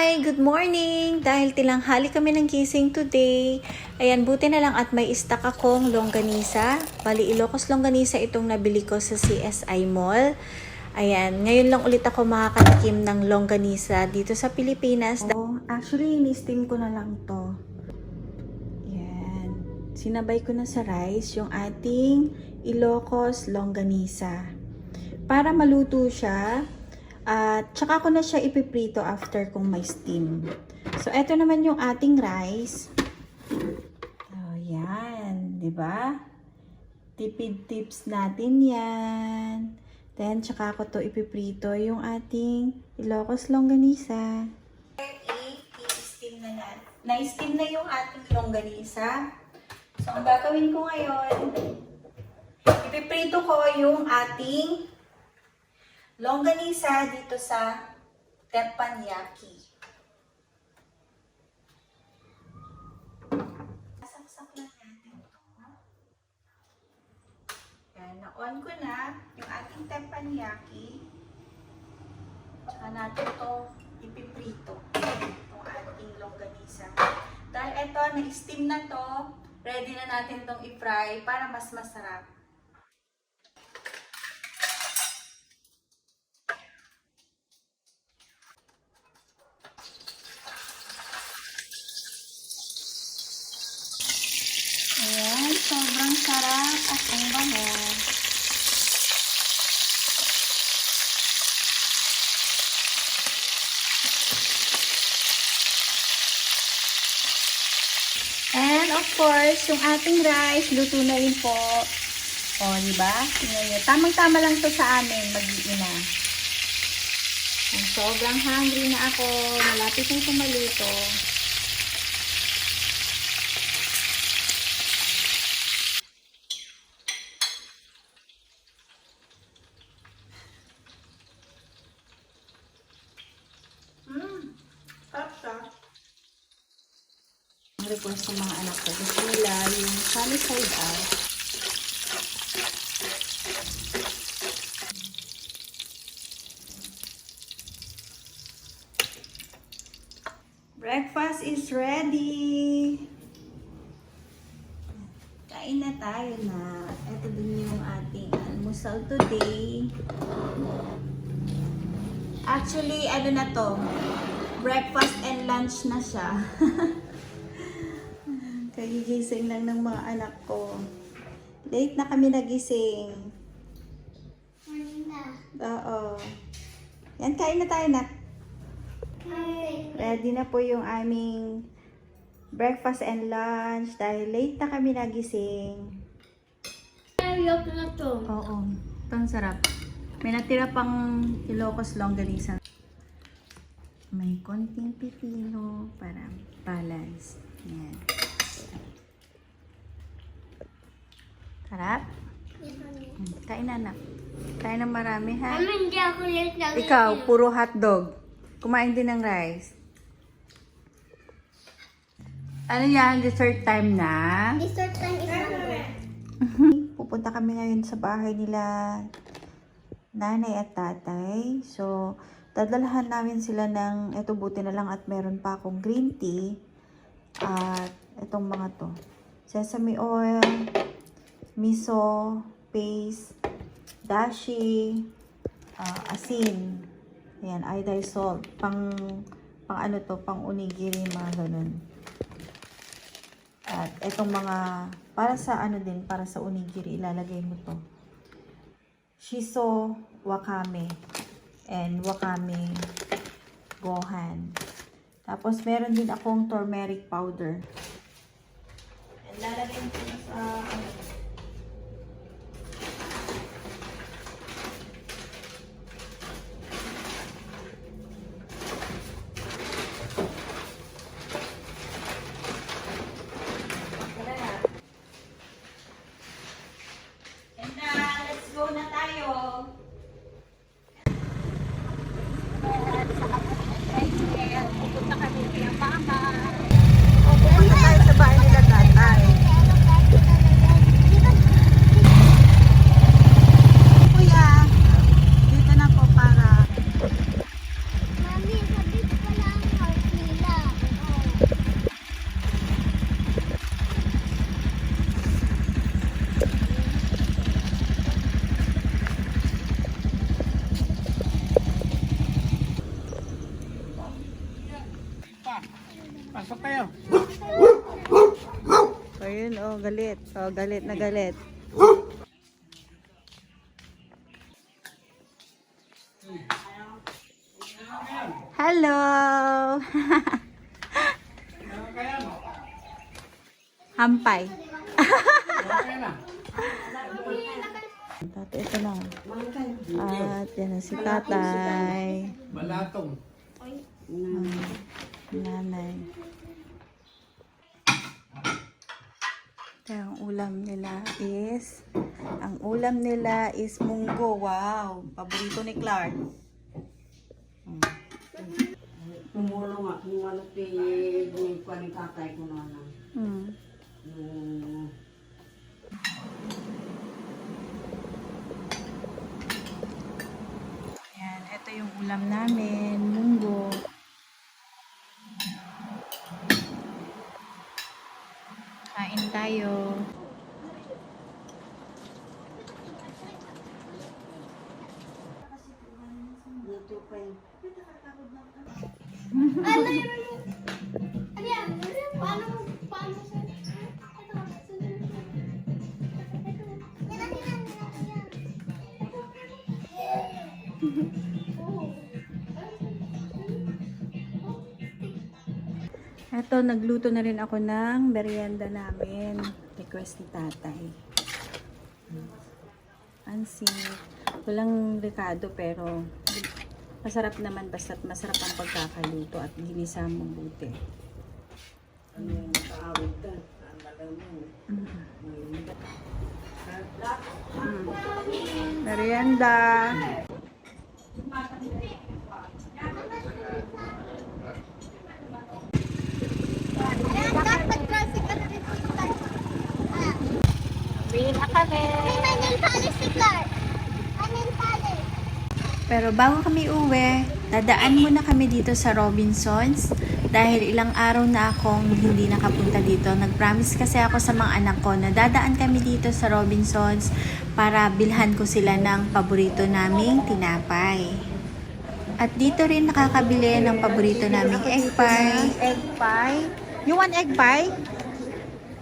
Hi! Good morning! Dahil tilanghali kami ng gising today, ayan, buti na lang at may stock akong longganisa. Bali, Ilocos longganisa itong nabili ko sa CSI Mall. Ayan, ngayon lang ulit ako makakatikim ng longganisa dito sa Pilipinas. Oh, actually, in-steam ko na lang to. Yan. Sinabay ko na sa rice yung ating Ilocos longganisa. Para maluto siya, at tsaka ko na siya ipiprito after kung may steam. So, eto naman yung ating rice. Oh, yan. 'di ba? Tipid tips natin yan. Then, tsaka ko to ipiprito yung ating Ilocos longganisa. I-steam na na. Na-steam na yung ating longganisa. So, ang gagawin ko ngayon, ipiprito ko yung ating longganisa dito sa teppanyaki. Saksak lang natin ito. Yan, na-on ko na yung ating teppanyaki. Tsaka natin ito ipiprito. Itong ating longganisa. Dahil ito, na-steam na to, ready na natin itong i-fry para mas masarap. Ayan, sobrang sarap at ang bango. And of course, yung ating rice, luto na rin po. O, di ba? Nyo. Tamang-tama lang to sa amin, mag-iina. Ang sobrang hungry na ako. Malapit na ito maluto. Mmm, sarap siya. Ang request ng mga anak ko, gusto nila yung sunny side out. Breakfast is ready! Kain na tayo na. Ito din yung ating almusal today. Actually, ano na to? Breakfast and lunch na siya. Kagigising lang ng mga anak ko. Late na kami nagising. Oo. Yan, kain na tayo na. Ready na po yung aming breakfast and lunch dahil late na kami nagising. Ayok na to. Oo. Ito sarap. May natira pang Ilocos longganisa. May konting pipino para balance. Yan. Sarap? Hmm, Kain na anak. Kain ng marami ha. Mama, hindi ako Ikaw, puro hotdog. Kumain din ng rice. Ano yan? Dessert time na? Dessert time is over. Pupunta kami ngayon sa bahay nila nanay at tatay. So, dadalhan namin sila ng, eto buti na lang at meron pa akong green tea. At itong mga to. Sesame oil, miso, paste, dashi, ah, asin. Ayan, iodized salt. Pang, pang ano to, pang onigiri, mga ganun. At itong mga, para sa ano din, para sa onigiri, ilalagay mo to. Shiso wakame and wakame gohan. Tapos, meron din akong turmeric powder. And lalagay ko na sa, ano, Tara na. And na, let's go na tayo. Pupunta kami kaya mama. O, pupunta tayo sa bahay nila tatay. Pasok kayo. Ayun, oh, galit. Oh, galit na galit. Hello! Hampay. Tatay, ito na. At yan na si tatay. Balatong. Nanay. Ito ang ulam nila is, ang ulam nila is munggo. Wow! Paborito ni Clark. Tumulo nga kung ano buhay pa ni tatay ko na na. Hmm. Yung Yan, ito yung ulam namin, munggo. Kain tayo. dito pa yung Ano yun? Ano yan? Ano? Paano? Paano sa... Ito, nagluto na rin ako ng merienda namin. Request ni tatay. Ansit. Walang rekado pero masarap naman basta't masarap ang pagkakaluto at ginisa mo buti. ano yung nakaawit ka. Ang mo. Merienda. Uwi na kami. May nail polish si Clark. Pero bago kami uwi, dadaan muna kami dito sa Robinsons dahil ilang araw na akong hindi nakapunta dito. Nag-promise kasi ako sa mga anak ko na dadaan kami dito sa Robinsons para bilhan ko sila ng paborito naming tinapay. At dito rin nakakabili ng paborito naming egg pie. Egg pie? You want egg pie?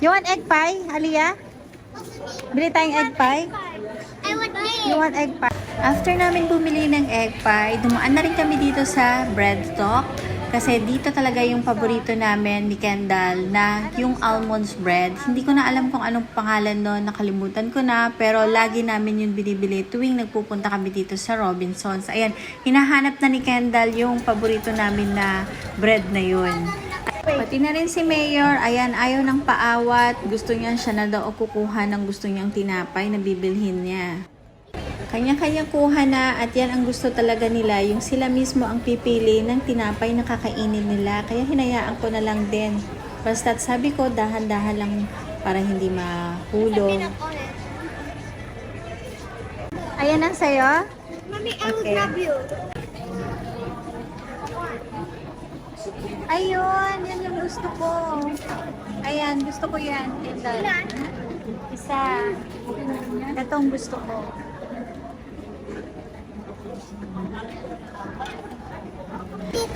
You want egg pie, Aliyah? Bili tayong egg pie? I want this. You want egg pie? After namin bumili ng egg pie, dumaan na rin kami dito sa bread talk. Kasi dito talaga yung paborito namin ni Kendall na yung almonds bread. Hindi ko na alam kung anong pangalan no, nakalimutan ko na. Pero lagi namin yung binibili tuwing nagpupunta kami dito sa Robinsons. Ayan, hinahanap na ni Kendall yung paborito namin na bread na yun. Pati na rin si Mayor, ayan, ayaw ng paawat. Gusto niya siya na daw kukuha ng gusto niyang tinapay na bibilhin niya. Kanya-kanya kuha na at yan ang gusto talaga nila, yung sila mismo ang pipili ng tinapay na kakainin nila. Kaya hinayaan ko na lang din. Basta't sabi ko, dahan-dahan lang para hindi mahulog. Ayan ang sayo. Mommy, I will Okay. grab you. Ayun, yan yung gusto ko. Ayan, gusto ko yan. Isa. Itong gusto ko.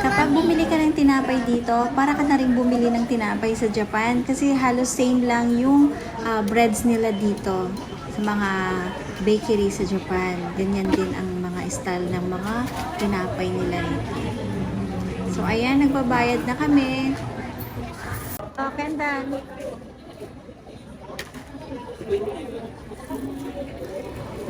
Kapag bumili ka ng tinapay dito, para ka na rin bumili ng tinapay sa Japan kasi halos same lang yung ah, breads nila dito sa mga bakery sa Japan. Ganyan din ang mga style ng mga tinapay nila rito. So ayan, nagbabayad na kami. Oh, Kendall.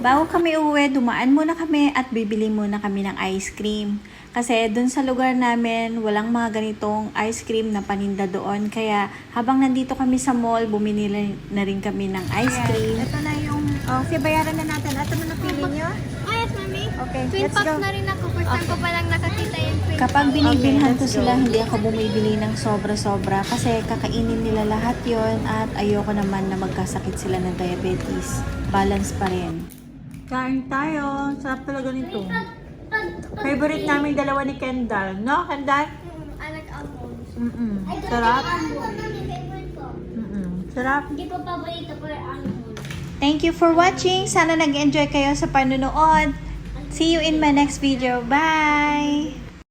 Bago kami uwi, dumaan muna kami at bibili muna kami ng ice cream. Kasi doon sa lugar namin, walang mga ganitong ice cream na paninda doon. Kaya habang nandito kami sa mall, bumili na rin kami ng ice cream. Ito na yung, oh, si bayaran na natin. Ito na napili nyo. Oh, yes, Mommy. Okay, Twin let's go. na rin ako. First time ko palang nakakita yung twin Kapag binibilhan Okay, ko sila, hindi ako bumibili ng sobra-sobra kasi kakainin nila lahat yon at ayoko naman na magkasakit sila ng diabetes. Balance pa rin. Kain tayo. Sarap talaga nito. Favorite namin dalawa ni Kendall. No, Kendall? I like almonds. Mm-mm. I don't Sarap. like almonds. Favorite ko. Mm-mm. Sarap. Hindi ko paborito pero almonds. Thank you for watching. Sana nag-enjoy kayo sa panunood. See you in my next video. Bye!